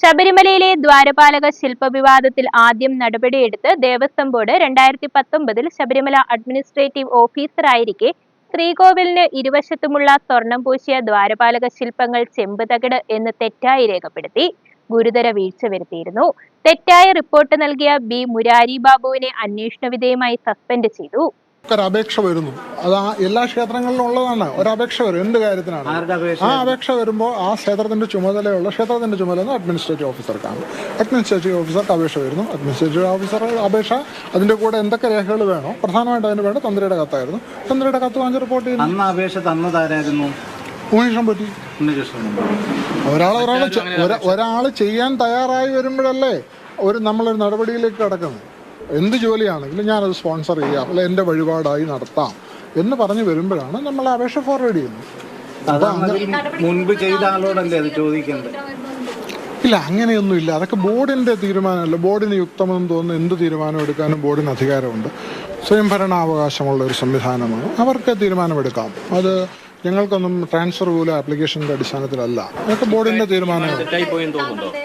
ശബരിമലയിലെ ദ്വാരപാലക ശില്പ വിവാദത്തിൽ ആദ്യം നടപടിയെടുത്ത് ദേവസ്വം ബോർഡ് രണ്ടായിരത്തി പത്തൊമ്പതിൽ ശബരിമല അഡ്മിനിസ്ട്രേറ്റീവ് ഓഫീസറായിരിക്കെ ശ്രീകോവിലിന് ഇരുവശത്തുമുള്ള സ്വർണം പൂശിയ ദ്വാരപാലക ശില്പങ്ങൾ ചെമ്പ് എന്ന് തെറ്റായി രേഖപ്പെടുത്തി ഗുരുതര വീഴ്ച വരുത്തിയിരുന്നു. തെറ്റായ റിപ്പോർട്ട് നൽകിയ ബി മുരാരി ബാബുവിനെ അന്വേഷണ വിധേയമായി സസ്പെൻഡ് ചെയ്തു. ഒരു അപേക്ഷ വരുന്നു. അത് ആ എല്ലാ ക്ഷേത്രങ്ങളിലും ഉള്ളതാണ്. ഒരു അപേക്ഷ വരും. എന്ത് കാര്യത്തിനാണ്? ആ അപേക്ഷ വരുമ്പോൾ ആ ക്ഷേത്രത്തിന്റെ ചുമതലയുള്ള ക്ഷേത്രത്തിന്റെ ചുമതല അഡ്മിനിസ്ട്രേറ്റീവ് ഓഫീസർക്കാണ് അഡ്മിനിസ്ട്രേറ്റീവ് ഓഫീസർക്ക് അപേക്ഷ വരുന്നു. അഡ്മിനിസ്ട്രേറ്റീവ് ഓഫീസർ അപേക്ഷ അതിന്റെ കൂടെ എന്തൊക്കെ രേഖകൾ വേണോ പ്രധാനമായിട്ട് അതിന് വേണ്ട തന്ത്രിയുടെ കത്തായിരുന്നു. തന്ത്രിയുടെ കത്ത് വാങ്ങി റിപ്പോർട്ട് ചെയ്യുന്നു. അപേക്ഷ തന്നതാരായിരുന്നു പറ്റി ഒരാൾ ഒരാൾ ഒരാൾ ചെയ്യാൻ തയ്യാറായി വരുമ്പോഴല്ലേ ഒരു നമ്മളൊരു നടപടിയിലേക്ക് കടക്കുന്നത്? എന്ത് ജോലിയാണെങ്കിലും ഞാനത് സ്പോൺസർ ചെയ്യാം അല്ലെ എന്റെ വഴിപാടായി നടത്താം എന്ന് പറഞ്ഞു വരുമ്പോഴാണ് നമ്മൾ അപേക്ഷ ഫോർവേഡ് ചെയ്യുന്നത്. മുൻപ് ചെയ്ത ആളോടല്ലേ അത് ചോദിക്കേണ്ടത്? ഇല്ല അങ്ങനെയൊന്നും ഇല്ല. അതൊക്കെ ബോർഡിന്റെ തീരുമാനമല്ല? ബോർഡിന് യുക്തമെന്ന് തോന്നുന്ന എന്ത് തീരുമാനം എടുക്കാനും ബോർഡിന് അധികാരമുണ്ട്. സ്വയംഭരണാവകാശമുള്ള ഒരു സംവിധാനമാണ്. അവർക്ക് തീരുമാനമെടുക്കാം. അത് ഞങ്ങൾക്കൊന്നും ട്രാൻസ്ഫർ പോലും ആപ്ലിക്കേഷന്റെ അടിസ്ഥാനത്തിലല്ല. അതൊക്കെ ബോർഡിന്റെ തീരുമാനമാണ്.